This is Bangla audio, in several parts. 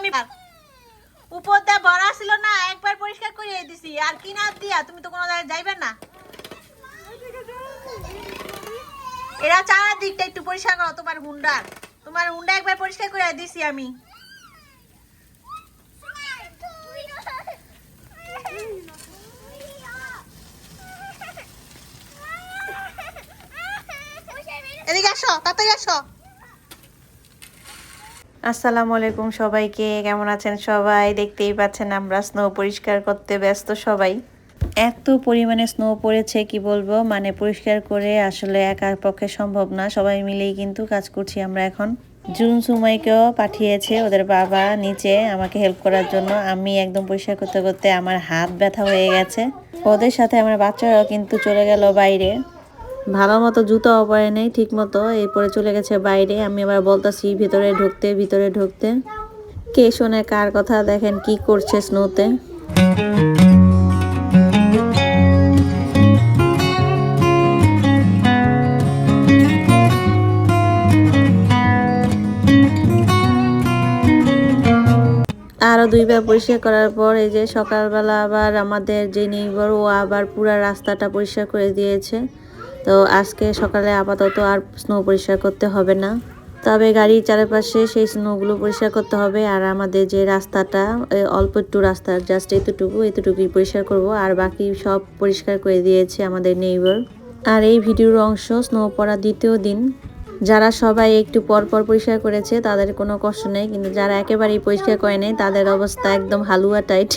আমি উপর দিয়ে ভরা ছিল না, একবার পরিষ্কার করে দিছি। আর কিনার দিয়া, তুমি তো কোনো জায়গায় যাইবে না। এরা চার দিকটা একটু পরিষ্কার করো, তোমার হুন্ডার তোমার হুন্ডা একবার পরিষ্কার করে দিছি আমি। এদিকে আসো, তাড়াতাড়ি আসো। আসসালামু আলাইকুম সবাইকে, কেমন আছেন সবাই? দেখতেই পাচ্ছেন আমরা স্নো পরিষ্কার করতে ব্যস্ত সবাই। এত পরিমাণে স্নো পড়েছে, কি বলব? মানে পরিষ্কার করে আসলে একার পক্ষে সম্ভব না। সবাই মিলেই কিন্তু কাজ করছি আমরা এখন। জুন সুমাইকেও পাঠিয়েছে ওদের বাবা নিচে আমাকে হেল্প করার জন্য। আমি একদম পরিষ্কার করতে করতে আমার হাত ব্যথা হয়ে গেছে। ওদের সাথে আমার বাচ্চারাও কিন্তু চলে গেল বাইরে। ভালো মতো জুতাও পরে নেই ঠিক মতো এরপরে চলে গেছে বাইরে। আমি আবার বলতাছি, ভিতরে ঢুকতে ভিতরে ঢুকতে। কে শোনে, কার কথা? দেখেন কি করছে স্নোতে। আরও দুইবার পরিষ্কার করার পর, এই যে সকালবেলা আবার আমাদের যে নেইবর, ও আবার পুরা রাস্তাটা পরিষ্কার করে দিয়েছে। তো আজকে সকালে আপাতত আর স্নো পরিষ্কার করতে হবে না। তবে গাড়ির চারপাশে সেই স্নোগুলো পরিষ্কার করতে হবে আর আমাদের যে রাস্তাটা অল্প একটু রাস্তা জাস্ট এতটুকু, এতটুকুই পরিষ্কার করব। আর বাকি সব পরিষ্কার করে দিয়েছে আমাদের নেইবার আর এই ভিডিওর অংশ স্নো পড়া দ্বিতীয় দিন। যারা সবাই একটু পর পর পরিষ্কার করেছে, তাদের কোনো কষ্ট নেই। কিন্তু যারা একেবারেই পরিষ্কার করে নেই, তাদের অবস্থা একদম হালুয়া টাইট।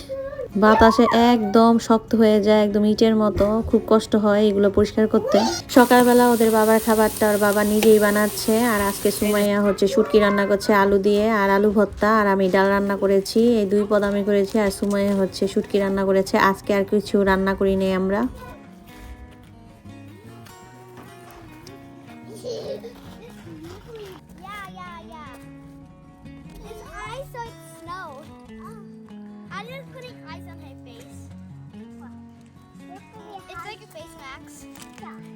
বাতাসে একদম শক্ত হয়ে যায় একদম ইটের মতো খুব কষ্ট হয় এগুলো পরিষ্কার করতে। সকালবেলা ওদের বাবার খাবারটা ওর বাবা নিজেই বানাচ্ছে আর আজকে সুমাইয়া হচ্ছে শুটকি রান্না করছে আলু দিয়ে আর আলু ভর্তা আর আমি ডাল রান্না করেছি এই দুই পদ আমি করেছি আর সুমাইয়া হচ্ছে শুটকি রান্না করেছে আজকে আর কিছু রান্না করি নেই আমরা। Yeah, yeah, yeah. Like a face mask. Yeah.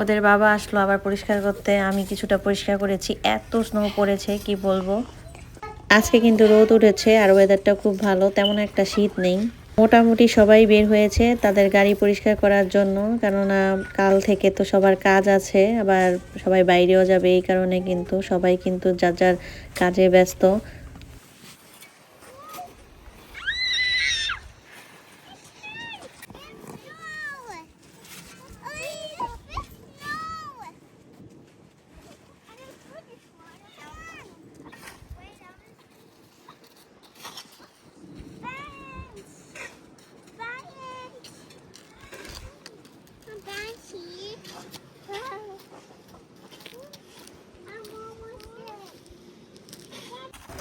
ওদের বাবা আসলো আবার পরিষ্কার করতে। আমি কিছুটা পরিষ্কার করেছি। এত স্নো পড়েছে, কি বলব? আজকে কিন্তু রোদ উঠেছে আর ওয়েদারটা খুব ভালো, তেমন একটা শীত নেই। মোটামুটি সবাই বের হয়েছে তাদের গাড়ি পরিষ্কার করার জন্য, কেননা কাল থেকে তো সবার কাজ আছে, আবার সবাই বাইরেও যাবে, এই কারণে কিন্তু সবাই কিন্তু যার যার কাজে ব্যস্ত।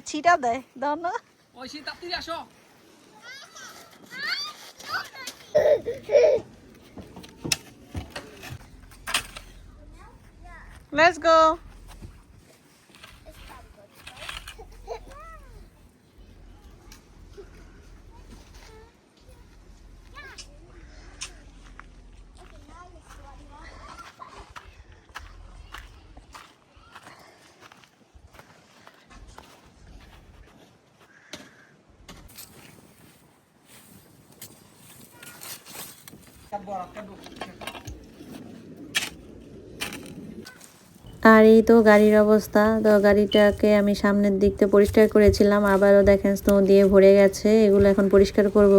হ্যাঁ ছিটা দেয় দাও না। ওই সে তাড়াতাড়ি আসো। Let's গো আর এই তো গাড়ির অবস্থা। তো গাড়িটাকে আমি সামনের দিকতে পরিষ্কার করেছিলাম। আবারও দেখেন স্নো দিয়ে ভরে গেছে। এগুলো এখন পরিষ্কার করব।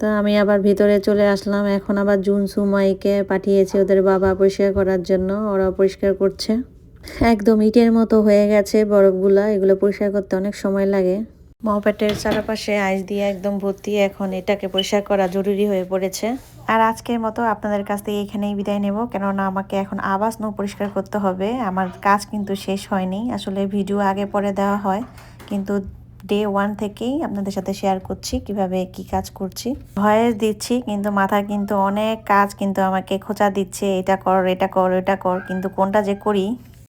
তো আমি আবার ভিতরে চলে আসলাম। এখন আবার জুন সুমাইকে পাঠিয়েছি ওদের বাবা পরিষ্কার করার জন্য। ওরা পরিষ্কার করছে। একদম ইটের মতো হয়ে গেছে বরফগুলা। এগুলো পরিষ্কার করতে অনেক সময় লাগে। মহপেটের চারপাশে আইস দিয়ে একদম ভর্তি এখন এটাকে পরিষ্কার করা জরুরি হয়ে পড়েছে। আর আজকের মতো আপনাদের কাছ থেকে এখানেই বিদায় নেব। কেননা আমাকে এখন আবার স্নো পরিষ্কার করতে হবে। আমার কাজ কিন্তু শেষ হয়নি। আসলে ভিডিও আগে পরে দেওয়া হয়। কিন্তু ডে ওয়ান থেকেই আপনাদের সাথে শেয়ার করছি, কীভাবে কি কাজ করছি। ভয়েস দিচ্ছি, কিন্তু মাথা কিন্তু অনেক কাজ কিন্তু আমাকে খোঁচা দিচ্ছে, এটা কর এটা কর এটা কর, কিন্তু কোনটা যে করি